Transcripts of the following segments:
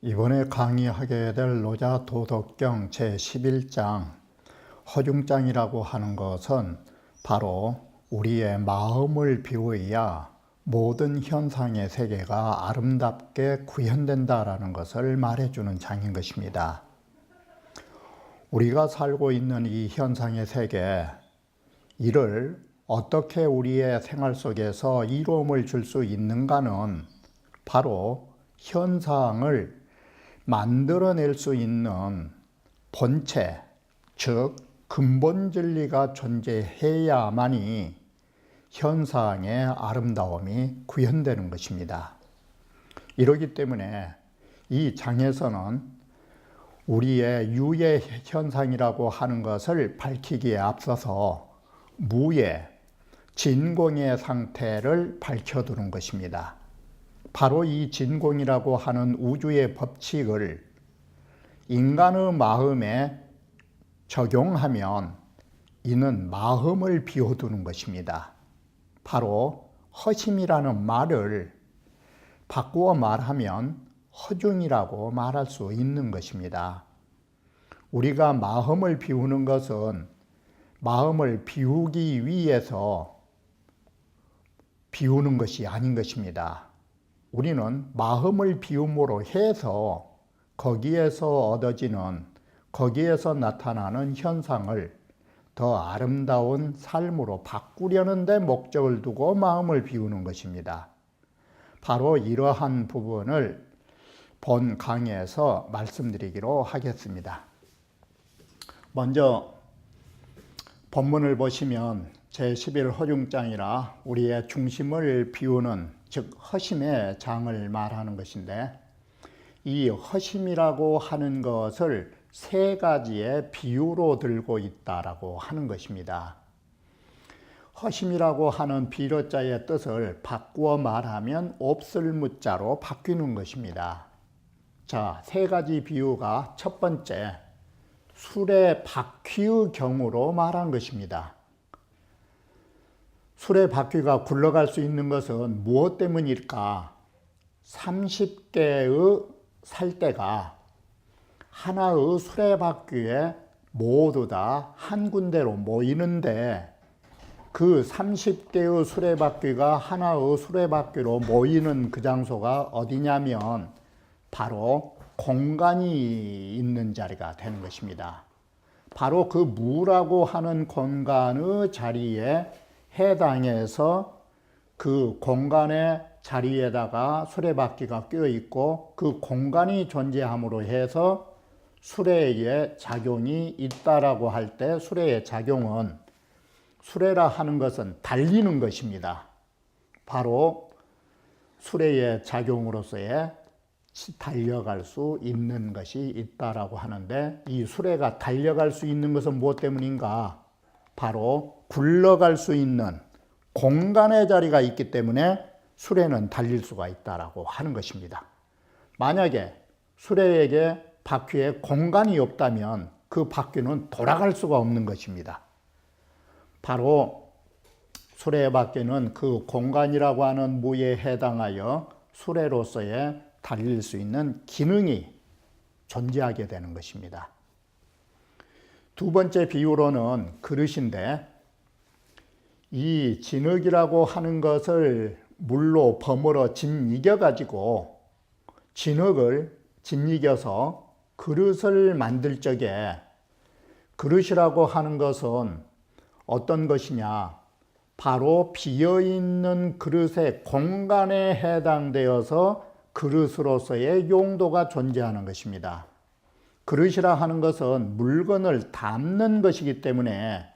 이번에 강의하게 될 노자 도덕경 제11장 허중장이라고 하는 것은 바로 우리의 마음을 비워야 모든 현상의 세계가 아름답게 구현된다라는 것을 말해주는 장인 것입니다. 우리가 살고 있는 이 현상의 세계, 이를 어떻게 우리의 생활 속에서 이로움을 줄 수 있는가는 바로 현상을 만들어낼 수 있는 본체, 즉 근본 진리가 존재해야만이 현상의 아름다움이 구현되는 것입니다. 이러기 때문에 이 장에서는 우리의 유의 현상이라고 하는 것을 밝히기에 앞서서 무의 진공의 상태를 밝혀두는 것입니다. 바로 이 진공이라고 하는 우주의 법칙을 인간의 마음에 적용하면 이는 마음을 비워두는 것입니다. 바로 허심이라는 말을 바꾸어 말하면 허중이라고 말할 수 있는 것입니다. 우리가 마음을 비우는 것은 마음을 비우기 위해서 비우는 것이 아닌 것입니다. 우리는 마음을 비움으로 해서 거기에서 얻어지는 거기에서 나타나는 현상을 더 아름다운 삶으로 바꾸려는 데 목적을 두고 마음을 비우는 것입니다. 바로 이러한 부분을 본 강의에서 말씀드리기로 하겠습니다. 먼저 본문을 보시면 제11 허중장이라 우리의 중심을 비우는 즉 허심의 장을 말하는 것인데 이 허심이라고 하는 것을 세 가지의 비유로 들고 있다라고 하는 것입니다. 허심이라고 하는 비로자의 뜻을 바꾸어 말하면 없을 무자로 바뀌는 것입니다. 자, 세 가지 비유가 첫 번째, 술의 바퀴의 경우로 말한 것입니다. 술의 바퀴가 굴러갈 수 있는 것은 무엇 때문일까? 30개의 살대가 하나의 수레바퀴에 모두 다 한 군데로 모이는데 그 30개의 수레바퀴가 하나의 수레바퀴로 모이는 그 장소가 어디냐면 바로 공간이 있는 자리가 되는 것입니다. 바로 그 무라고 하는 공간의 자리에 해당해서 그 공간의 자리에다가 수레바퀴가 껴 있고 그 공간이 존재함으로 해서 수레의 작용이 있다라고 할 때 수레의 작용은 수레라 하는 것은 달리는 것입니다. 바로 수레의 작용으로서의 달려갈 수 있는 것이 있다라고 하는데 이 수레가 달려갈 수 있는 것은 무엇 때문인가? 바로 굴러갈 수 있는 공간의 자리가 있기 때문에 수레는 달릴 수가 있다라고 하는 것입니다. 만약에 수레에게 바퀴에 공간이 없다면 그 바퀴는 돌아갈 수가 없는 것입니다. 바로 수레 바퀴는 그 공간이라고 하는 무에 해당하여 수레로서의 달릴 수 있는 기능이 존재하게 되는 것입니다. 두 번째 비유로는 그릇인데 이 진흙이라고 하는 것을 물로 버무러 짓이겨 가지고 진흙을 짓이겨서 그릇을 만들 적에 그릇이라고 하는 것은 어떤 것이냐? 바로 비어 있는 그릇의 공간에 해당되어서 그릇으로서의 용도가 존재하는 것입니다. 그릇이라 하는 것은 물건을 담는 것이기 때문에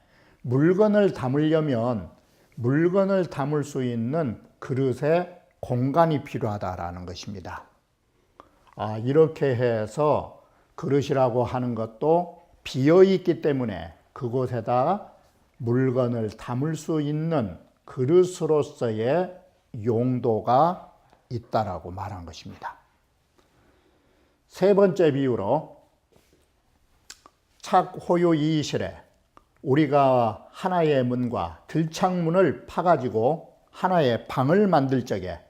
물건을 담으려면 물건을 담을 수 있는 그릇에 공간이 필요하다라는 것입니다. 아, 이렇게 해서 그릇이라고 하는 것도 비어 있기 때문에 그곳에다 물건을 담을 수 있는 그릇으로서의 용도가 있다라고 말한 것입니다. 세 번째 비유로 착 호요 이실에 우리가 하나의 문과 들창문을 파가지고 하나의 방을 만들 적에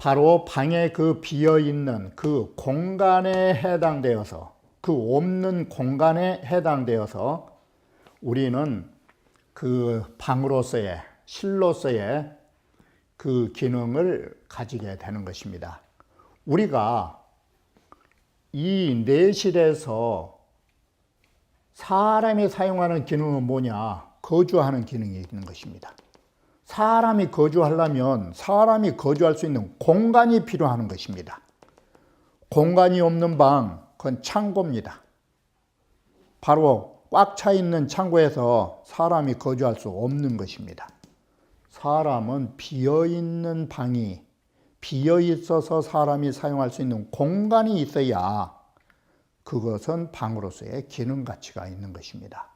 바로 방에 그 비어 있는 그 공간에 해당되어서 그 없는 공간에 해당되어서 우리는 그 방으로서의 실로서의 그 기능을 가지게 되는 것입니다. 우리가 이 내실에서 사람이 사용하는 기능은 뭐냐? 거주하는 기능이 있는 것입니다. 사람이 거주하려면 사람이 거주할 수 있는 공간이 필요한 것입니다. 공간이 없는 방, 그건 창고입니다. 바로 꽉 차 있는 창고에서 사람이 거주할 수 없는 것입니다. 사람은 비어 있는 방이 비어 있어서 사람이 사용할 수 있는 공간이 있어야 그것은 방으로서의 기능 가치가 있는 것입니다.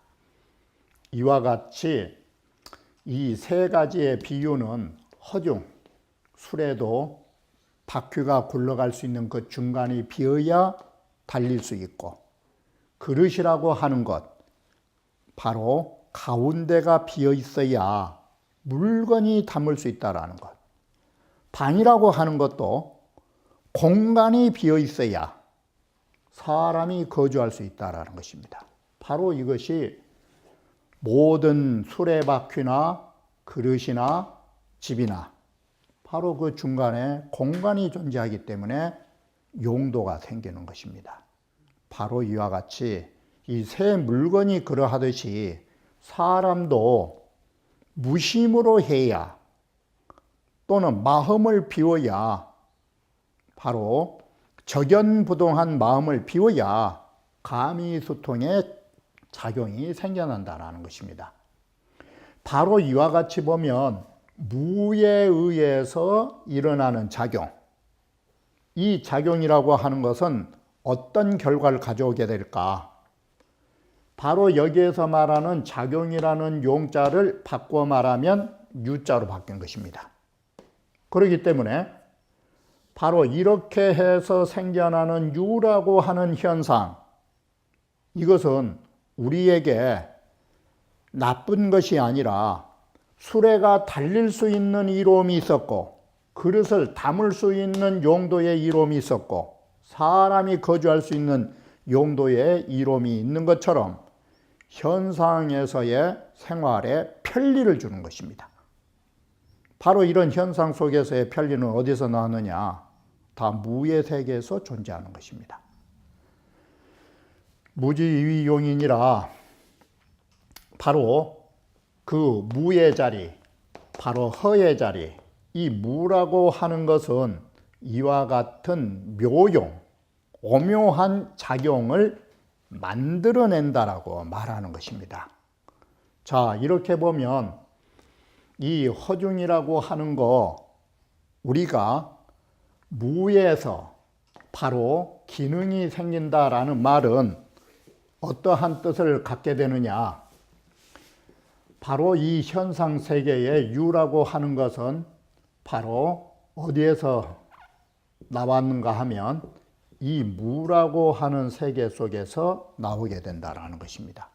이와 같이 이 세 가지의 비유는 허중, 술에도 바퀴가 굴러갈 수 있는 그 중간이 비어야 달릴 수 있고 그릇이라고 하는 것 바로 가운데가 비어 있어야 물건이 담을 수 있다라는 것. 방이라고 하는 것도 공간이 비어 있어야 사람이 거주할 수 있다라는 것입니다. 바로 이것이 모든 수레바퀴나 그릇이나 집이나 바로 그 중간에 공간이 존재하기 때문에 용도가 생기는 것입니다. 바로 이와 같이 이 새 물건이 그러하듯이 사람도 무심으로 해야 또는 마음을 비워야 바로 적연부동한 마음을 비워야 감히 소통의 작용이 생겨난다는 것입니다. 바로 이와 같이 보면 무에 의해서 일어나는 작용, 이 작용이라고 하는 것은 어떤 결과를 가져오게 될까? 바로 여기에서 말하는 작용이라는 용자를 바꿔 말하면 유자로 바뀐 것입니다. 그렇기 때문에 바로 이렇게 해서 생겨나는 유라고 하는 현상, 이것은 우리에게 나쁜 것이 아니라 수레가 달릴 수 있는 이로움이 있었고 그릇을 담을 수 있는 용도의 이로움이 있었고 사람이 거주할 수 있는 용도의 이로움이 있는 것처럼 현상에서의 생활에 편리를 주는 것입니다. 바로 이런 현상 속에서의 편리는 어디서 나느냐? 다 무의 세계에서 존재하는 것입니다. 무지위용이니라 바로 그 무의 자리, 바로 허의 자리, 이 무라고 하는 것은 이와 같은 묘용, 오묘한 작용을 만들어낸다라고 말하는 것입니다. 자, 이렇게 보면 이 허중이라고 하는 거 우리가 무에서 바로 기능이 생긴다라는 말은 어떠한 뜻을 갖게 되느냐? 바로 이 현상 세계의 유라고 하는 것은 바로 어디에서 나왔는가 하면 이 무라고 하는 세계 속에서 나오게 된다라는 것입니다.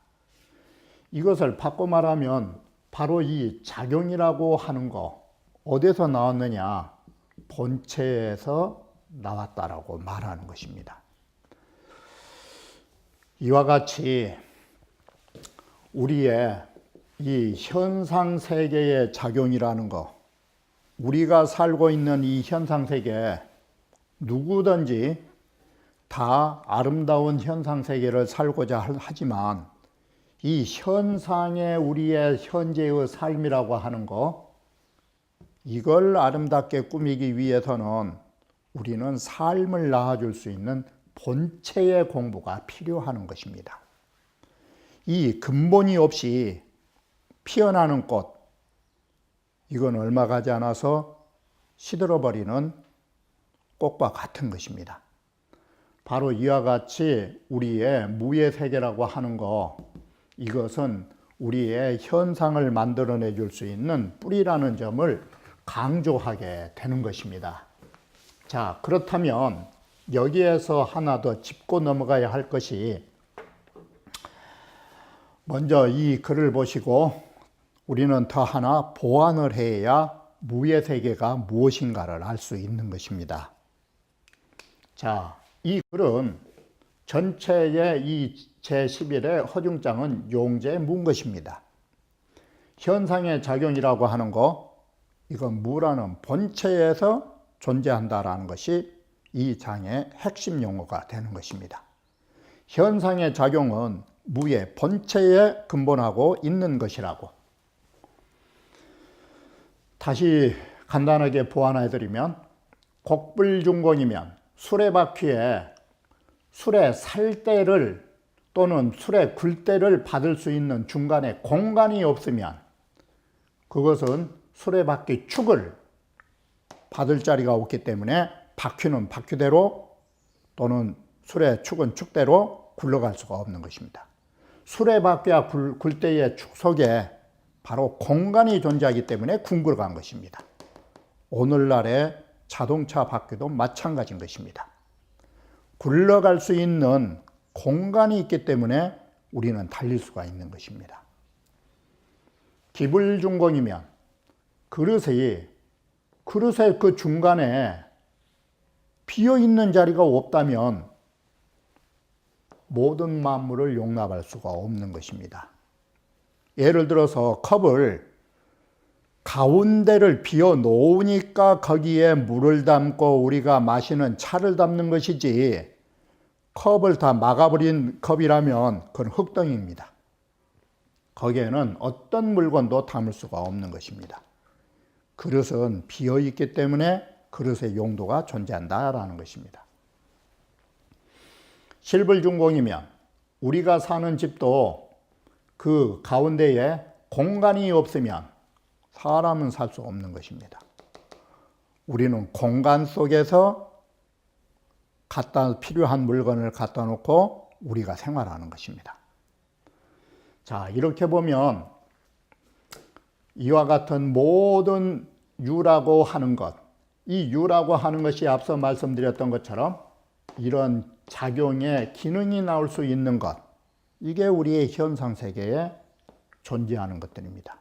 이것을 바꿔 말하면 바로 이 작용이라고 하는 거 어디서 나왔느냐? 본체에서 나왔다라고 말하는 것입니다. 이와 같이 우리의 이 현상 세계의 작용이라는 거, 우리가 살고 있는 이 현상 세계 누구든지 다 아름다운 현상 세계를 살고자 하지만 이 현상의 우리의 현재의 삶이라고 하는 거 이걸 아름답게 꾸미기 위해서는 우리는 삶을 낳아줄 수 있는 본체의 공부가 필요한 것입니다. 이 근본이 없이 피어나는 꽃, 이건 얼마 가지 않아서 시들어버리는 꽃과 같은 것입니다. 바로 이와 같이 우리의 무의 세계라고 하는 거, 이것은 우리의 현상을 만들어내 줄 수 있는 뿌리라는 점을 강조하게 되는 것입니다. 자, 그렇다면 여기에서 하나 더 짚고 넘어가야 할 것이 먼저 이 글을 보시고 우리는 더 하나 보완을 해야 무의 세계가 무엇인가를 알 수 있는 것입니다. 자, 이 글은 전체의 이 제11의 허중장은 용제 문 것입니다. 현상의 작용이라고 하는 거, 이건 무라는 본체에서 존재한다라는 것이 이 장의 핵심 용어가 되는 것입니다. 현상의 작용은 무의 본체에 근본하고 있는 것이라고. 다시 간단하게 보완해 드리면 곡불중공이면 수레바퀴에 술의 살대를 또는 술의 굴대를 받을 수 있는 중간에 공간이 없으면 그것은 수레바퀴 축을 받을 자리가 없기 때문에 바퀴는 바퀴대로 또는 술의 축은 축대로 굴러갈 수가 없는 것입니다. 수레바퀴와 굴대의 축 속에 바로 공간이 존재하기 때문에 굴러간 것입니다. 오늘날의 자동차 바퀴도 마찬가지인 것입니다. 굴러갈 수 있는 공간이 있기 때문에 우리는 달릴 수가 있는 것입니다. 기불중공이면 그릇이 그릇의 그 중간에 비어 있는 자리가 없다면 모든 만물을 용납할 수가 없는 것입니다. 예를 들어서 컵을 가운데를 비워 놓으니까 거기에 물을 담고 우리가 마시는 차를 담는 것이지 컵을 다 막아버린 컵이라면 그건 흙덩이입니다. 거기에는 어떤 물건도 담을 수가 없는 것입니다. 그릇은 비어 있기 때문에 그릇의 용도가 존재한다라는 것입니다. 실불중공이면 우리가 사는 집도 그 가운데에 공간이 없으면 사람은 살 수 없는 것입니다. 우리는 공간 속에서 갖다 필요한 물건을 갖다 놓고 우리가 생활하는 것입니다. 자, 이렇게 보면 이와 같은 모든 유라고 하는 것, 이 유라고 하는 것이 앞서 말씀드렸던 것처럼 이런 작용의 기능이 나올 수 있는 것, 이게 우리의 현상 세계에 존재하는 것들입니다.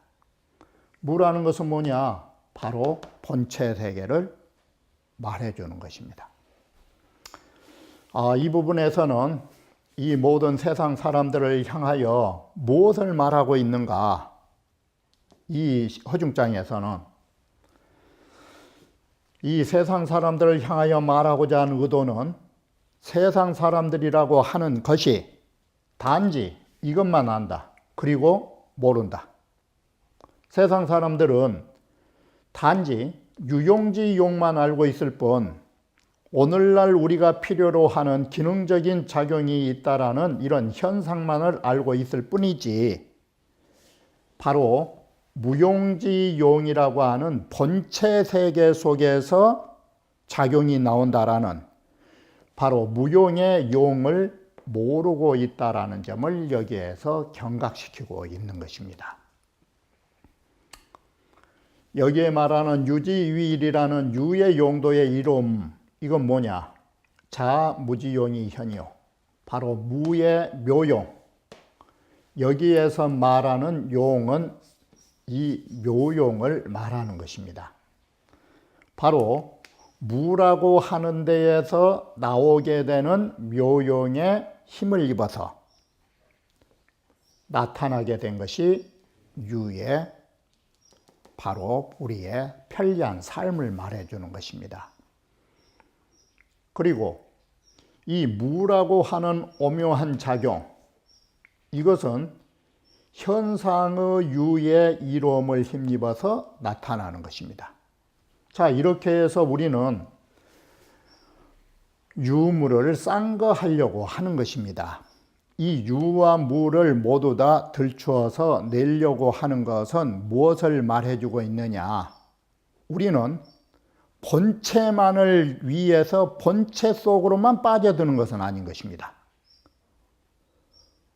무라는 것은 뭐냐? 바로 본체 세계를 말해주는 것입니다. 아, 이 부분에서는 이 모든 세상 사람들을 향하여 무엇을 말하고 있는가? 이 허중장에서는 이 세상 사람들을 향하여 말하고자 하는 의도는 세상 사람들이라고 하는 것이 단지 이것만 안다. 그리고 모른다. 세상 사람들은 단지 유용지 용만 알고 있을 뿐 오늘날 우리가 필요로 하는 기능적인 작용이 있다라는 이런 현상만을 알고 있을 뿐이지 바로 무용지용이라고 하는 본체 세계 속에서 작용이 나온다라는 바로 무용의 용을 모르고 있다라는 점을 여기에서 경각시키고 있는 것입니다. 여기에 말하는 유지위일이라는 유의 용도의 이름 이건 뭐냐? 자무지용이 현이요. 바로 무의 묘용. 여기에서 말하는 용은 이 묘용을 말하는 것입니다. 바로 무라고 하는 데에서 나오게 되는 묘용에 힘을 입어서 나타나게 된 것이 유의 바로 우리의 편리한 삶을 말해주는 것입니다. 그리고 이 무라고 하는 오묘한 작용, 이것은 현상의 유의 이로움을 힘입어서 나타나는 것입니다. 자, 이렇게 해서 우리는 유물을 쌍거하려고 하는 것입니다. 이 유와 무를 모두 다 들추어서 내려고 하는 것은 무엇을 말해주고 있느냐? 우리는 본체만을 위해서 본체 속으로만 빠져드는 것은 아닌 것입니다.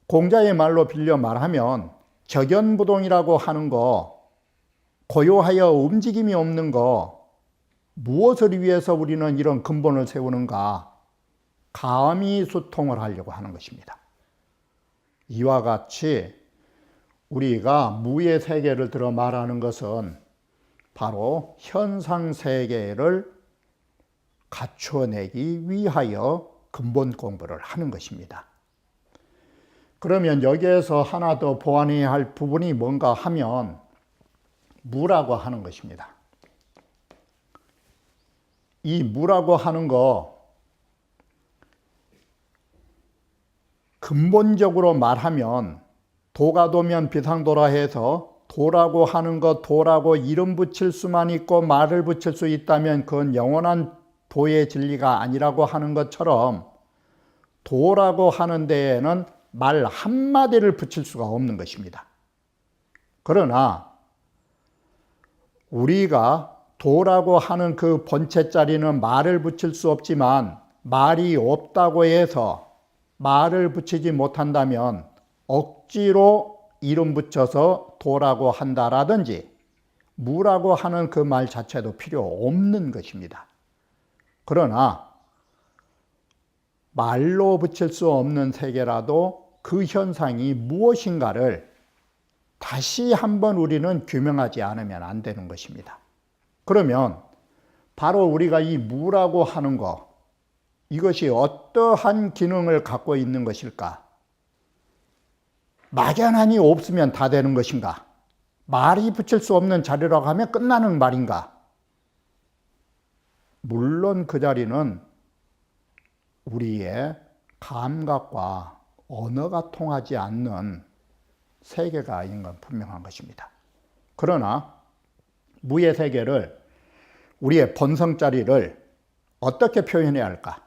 공자의 말로 빌려 말하면 적연부동이라고 하는 거, 고요하여 움직임이 없는 거, 무엇을 위해서 우리는 이런 근본을 세우는가? 감히 소통을 하려고 하는 것입니다. 이와 같이 우리가 무의 세계를 들어 말하는 것은 바로 현상 세계를 갖춰내기 위하여 근본 공부를 하는 것입니다. 그러면 여기에서 하나 더 보완해야 할 부분이 뭔가 하면 무라고 하는 것입니다. 이 무라고 하는 거 근본적으로 말하면 도가 도면 비상도라 해서 도라고 하는 것 도라고 이름 붙일 수만 있고 말을 붙일 수 있다면 그건 영원한 도의 진리가 아니라고 하는 것처럼 도라고 하는 데에는 말 한마디를 붙일 수가 없는 것입니다. 그러나 우리가 도라고 하는 그 본체 자리는 말을 붙일 수 없지만 말이 없다고 해서 말을 붙이지 못한다면 억지로 이름 붙여서 도라고 한다라든지 무라고 하는 그 말 자체도 필요 없는 것입니다. 그러나 말로 붙일 수 없는 세계라도 그 현상이 무엇인가를 다시 한번 우리는 규명하지 않으면 안 되는 것입니다. 그러면 바로 우리가 이 무라고 하는 것, 이것이 어떠한 기능을 갖고 있는 것일까? 막연하니 없으면 다 되는 것인가? 말이 붙일 수 없는 자리라고 하면 끝나는 말인가? 물론 그 자리는 우리의 감각과 언어가 통하지 않는 세계가 있는 건 분명한 것입니다. 그러나 무의 세계를 우리의 본성 자리를 어떻게 표현해야 할까?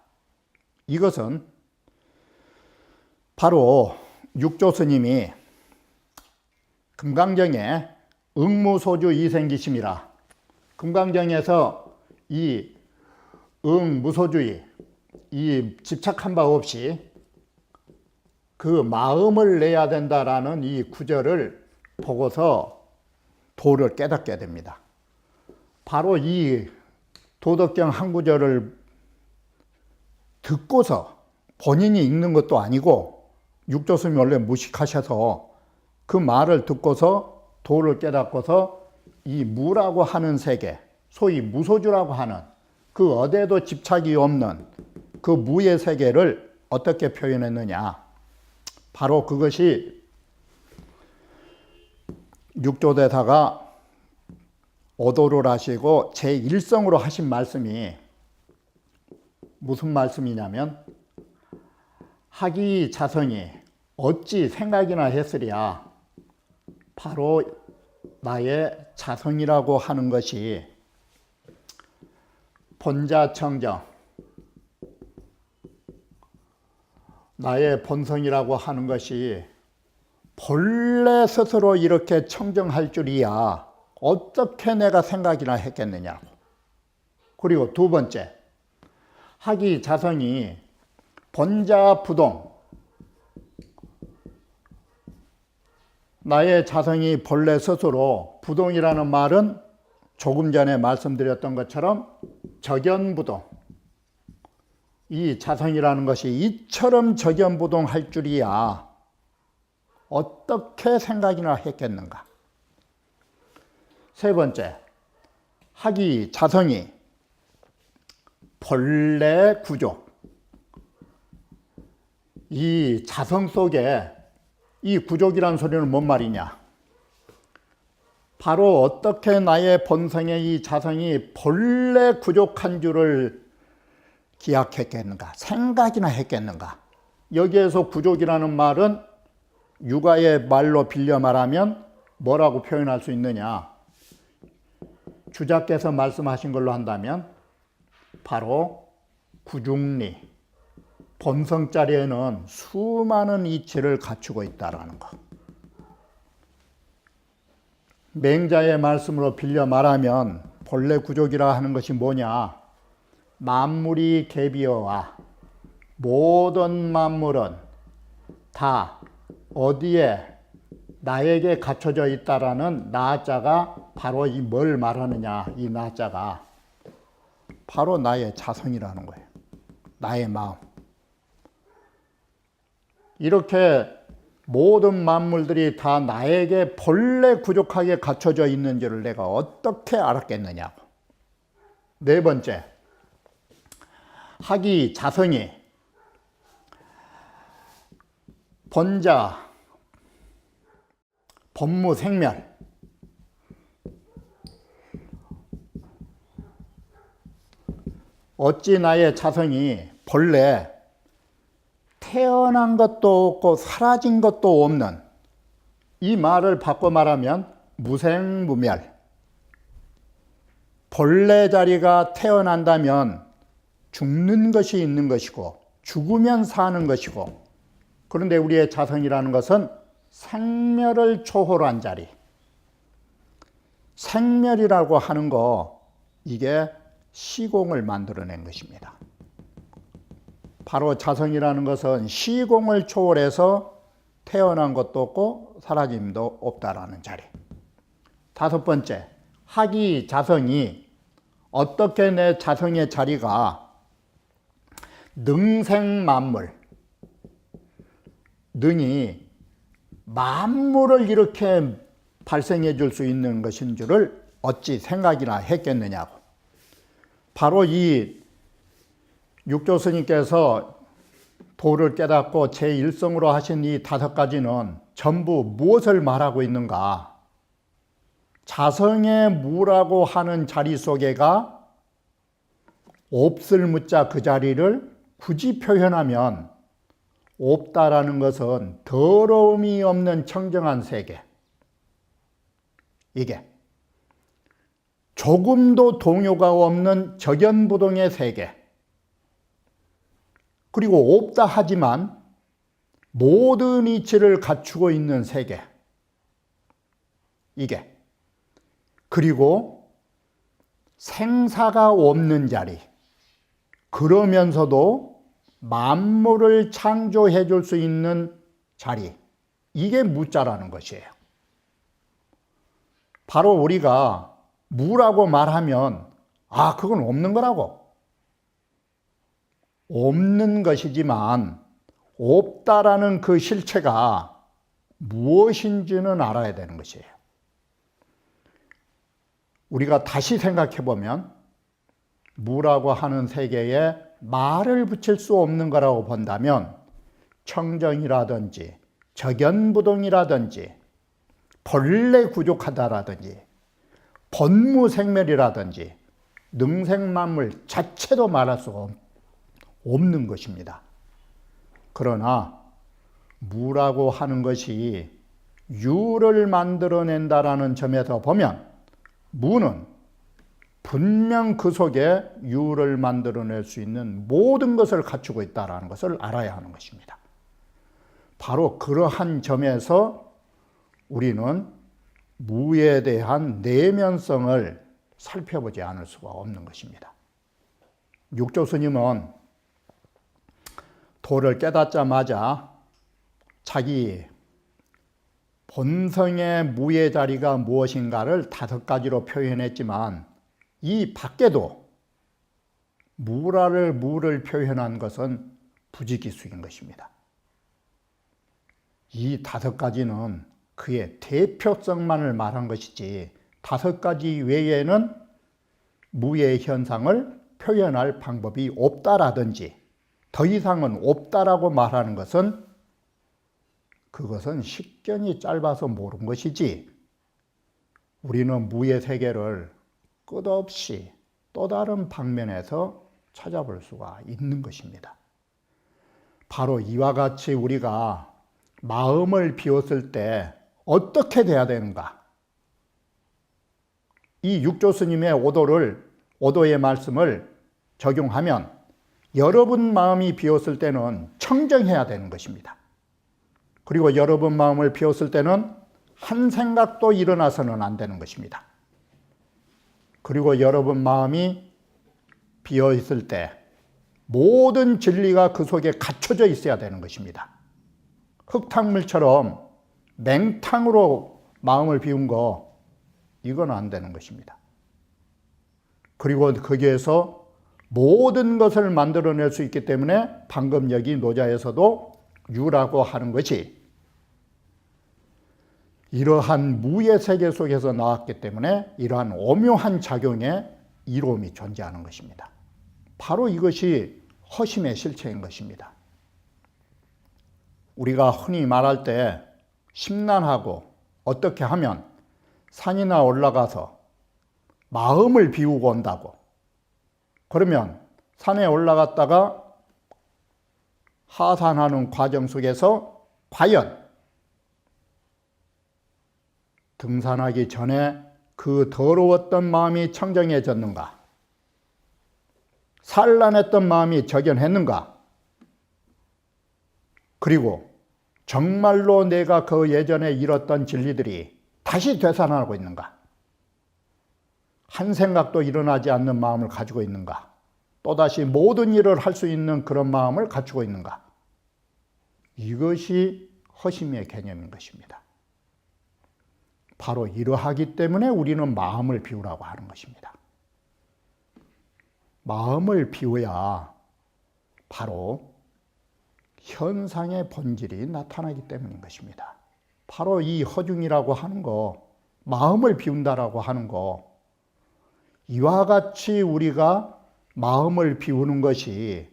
이것은 바로 육조 스님이 금강정에 응무소주 이생기심이라 금강정에서 이 응무소주의 이 집착한 바 없이 그 마음을 내야 된다라는 이 구절을 보고서 도를 깨닫게 됩니다. 바로 이 도덕경 한 구절을 듣고서 본인이 읽는 것도 아니고 육조스님이 원래 무식하셔서 그 말을 듣고서 도를 깨닫고서 이 무라고 하는 세계, 소위 무소주라고 하는 그 어디에도 집착이 없는 그 무의 세계를 어떻게 표현했느냐. 바로 그것이 육조대사가 오도를 하시고 제1성으로 하신 말씀이 무슨 말씀이냐면 하기 자성이 어찌 생각이나 했으랴 바로 나의 자성이라고 하는 것이 본자청정 나의 본성이라고 하는 것이 본래 스스로 이렇게 청정할 줄이야. 어떻게 내가 생각이나 했겠느냐고. 그리고 두 번째, 학이 자성이 본자 부동, 나의 자성이 본래 스스로 부동이라는 말은 조금 전에 말씀드렸던 것처럼 적연부동, 이 자성이라는 것이 이처럼 적연부동할 줄이야 어떻게 생각이나 했겠는가? 세 번째, 학이 자성이 본래 구조. 이 자성 속에 이 구족이라는 소리는 뭔 말이냐? 바로 어떻게 나의 본성의 이 자성이 본래 구족한 줄을 기약했겠는가? 생각이나 했겠는가? 여기에서 구족이라는 말은 육아의 말로 빌려 말하면 뭐라고 표현할 수 있느냐? 주자께서 말씀하신 걸로 한다면 바로 구중리, 본성 자리에는 수많은 이치를 갖추고 있다라는 것. 맹자의 말씀으로 빌려 말하면 본래 구족이라 하는 것이 뭐냐? 만물이 개비어와 모든 만물은 다 어디에 나에게 갖춰져 있다라는 나자가 바로 이 뭘 말하느냐 이 나자가 바로 나의 자성이라는 거예요. 나의 마음. 이렇게 모든 만물들이 다 나에게 본래 부족하게 갖춰져 있는지를 내가 어떻게 알았겠느냐고. 네 번째, 학이 자성이 본자, 법무 생멸, 어찌 나의 자성이 본래 태어난 것도 없고 사라진 것도 없는 이 말을 바꿔 말하면 무생무멸. 본래 자리가 태어난다면 죽는 것이 있는 것이고 죽으면 사는 것이고 그런데 우리의 자성이라는 것은 생멸을 초월한 자리. 생멸이라고 하는 거 이게 시공을 만들어낸 것입니다. 바로 자성이라는 것은 시공을 초월해서 태어난 것도 없고 사라짐도 없다라는 자리. 다섯 번째, 학이 자성이 어떻게 내 자성의 자리가 능생만물, 능이 만물을 이렇게 발생해 줄 수 있는 것인 줄을 어찌 생각이나 했겠느냐고. 바로 이 육조 스님께서 도를 깨닫고 제1성으로 하신 이 다섯 가지는 전부 무엇을 말하고 있는가? 자성의 무라고 하는 자리 속에가 없을 무자 그 자리를 굳이 표현하면 없다라는 것은 더러움이 없는 청정한 세계. 이게 조금도 동요가 없는 적연부동의 세계. 그리고 없다 하지만 모든 이치를 갖추고 있는 세계. 이게. 그리고 생사가 없는 자리. 그러면서도 만물을 창조해 줄 수 있는 자리. 이게 무자라는 것이에요. 바로 우리가 무라고 말하면 아, 그건 없는 거라고. 없는 것이지만 없다라는 그 실체가 무엇인지는 알아야 되는 것이에요. 우리가 다시 생각해 보면 무라고 하는 세계에 말을 붙일 수 없는 거라고 본다면 청정이라든지 적연부동이라든지 본래 부족하다라든지 번무생멸이라든지 능생만물 자체도 말할 수가 없는 것입니다. 그러나 무라고 하는 것이 유를 만들어낸다라는 점에서 보면 무는 분명 그 속에 유를 만들어낼 수 있는 모든 것을 갖추고 있다는 것을 알아야 하는 것입니다. 바로 그러한 점에서 우리는 무에 대한 내면성을 살펴보지 않을 수가 없는 것입니다. 육조 스님은 도를 깨닫자마자 자기 본성의 무의 자리가 무엇인가를 다섯 가지로 표현했지만 이 밖에도 무라를 무를 표현한 것은 부지기수인 것입니다. 이 다섯 가지는 그의 대표성만을 말한 것이지 다섯 가지 외에는 무의 현상을 표현할 방법이 없다라든지 더 이상은 없다라고 말하는 것은 그것은 식견이 짧아서 모른 것이지 우리는 무의 세계를 끝없이 또 다른 방면에서 찾아볼 수가 있는 것입니다. 바로 이와 같이 우리가 마음을 비웠을 때 어떻게 돼야 되는가? 이 육조 스님의 오도를 오도의 말씀을 적용하면 여러분 마음이 비었을 때는 청정해야 되는 것입니다. 그리고 여러분 마음을 비웠을 때는 한 생각도 일어나서는 안 되는 것입니다. 그리고 여러분 마음이 비어 있을 때 모든 진리가 그 속에 갖춰져 있어야 되는 것입니다. 흙탕물처럼 맹탕으로 마음을 비운 거 이건 안 되는 것입니다. 그리고 거기에서 모든 것을 만들어낼 수 있기 때문에 방금 여기 노자에서도 유라고 하는 것이 이러한 무의 세계 속에서 나왔기 때문에 이러한 오묘한 작용에 이로움이 존재하는 것입니다. 바로 이것이 허심의 실체인 것입니다. 우리가 흔히 말할 때 심란하고 어떻게 하면 산이나 올라가서 마음을 비우고 온다고. 그러면 산에 올라갔다가 하산하는 과정 속에서 과연 등산하기 전에 그 더러웠던 마음이 청정해졌는가? 산란했던 마음이 적연했는가? 그리고 정말로 내가 그 예전에 잃었던 진리들이 다시 되살아나고 있는가? 한 생각도 일어나지 않는 마음을 가지고 있는가? 또다시 모든 일을 할 수 있는 그런 마음을 갖추고 있는가? 이것이 허심의 개념인 것입니다. 바로 이러하기 때문에 우리는 마음을 비우라고 하는 것입니다. 마음을 비워야 바로 현상의 본질이 나타나기 때문인 것입니다. 바로 이 허중이라고 하는 거, 마음을 비운다라고 하는 거, 이와 같이 우리가 마음을 비우는 것이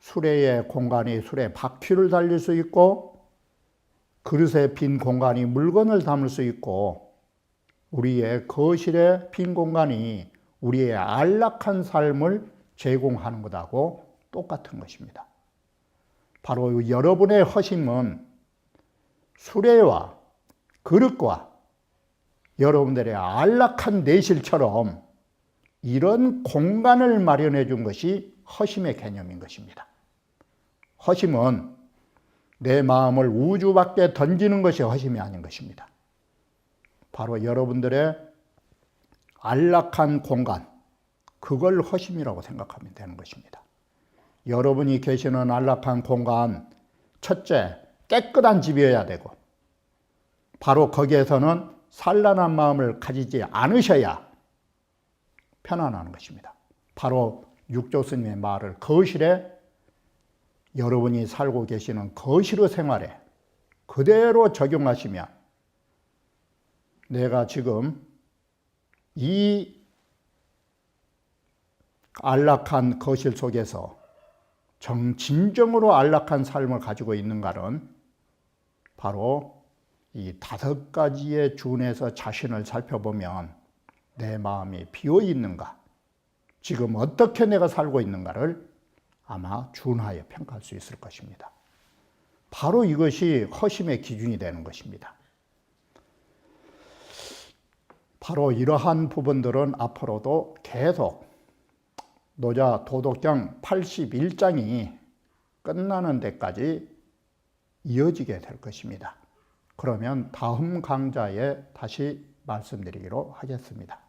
수레의 공간이 수레 바퀴를 달릴 수 있고 그릇에 빈 공간이 물건을 담을 수 있고 우리의 거실에 빈 공간이 우리의 안락한 삶을 제공하는 것하고 똑같은 것입니다. 바로 여러분의 허심은 수레와 그릇과 여러분들의 안락한 내실처럼 이런 공간을 마련해 준 것이 허심의 개념인 것입니다. 허심은 내 마음을 우주 밖에 던지는 것이 허심이 아닌 것입니다. 바로 여러분들의 안락한 공간, 그걸 허심이라고 생각하면 되는 것입니다. 여러분이 계시는 안락한 공간, 첫째, 깨끗한 집이어야 되고, 바로 거기에서는 산란한 마음을 가지지 않으셔야 편안한 것입니다. 바로 육조 스님의 말을 거실에 여러분이 살고 계시는 거실의 생활에 그대로 적용하시면 내가 지금 이 안락한 거실 속에서 정 진정으로 안락한 삶을 가지고 있는가는 바로 이 다섯 가지의 준에서 자신을 살펴보면 내 마음이 비어 있는가, 지금 어떻게 내가 살고 있는가를 아마 준하여 평가할 수 있을 것입니다. 바로 이것이 허심의 기준이 되는 것입니다. 바로 이러한 부분들은 앞으로도 계속 노자 도덕경 81장이 끝나는 데까지 이어지게 될 것입니다. 그러면 다음 강좌에 다시 말씀드리기로 하겠습니다.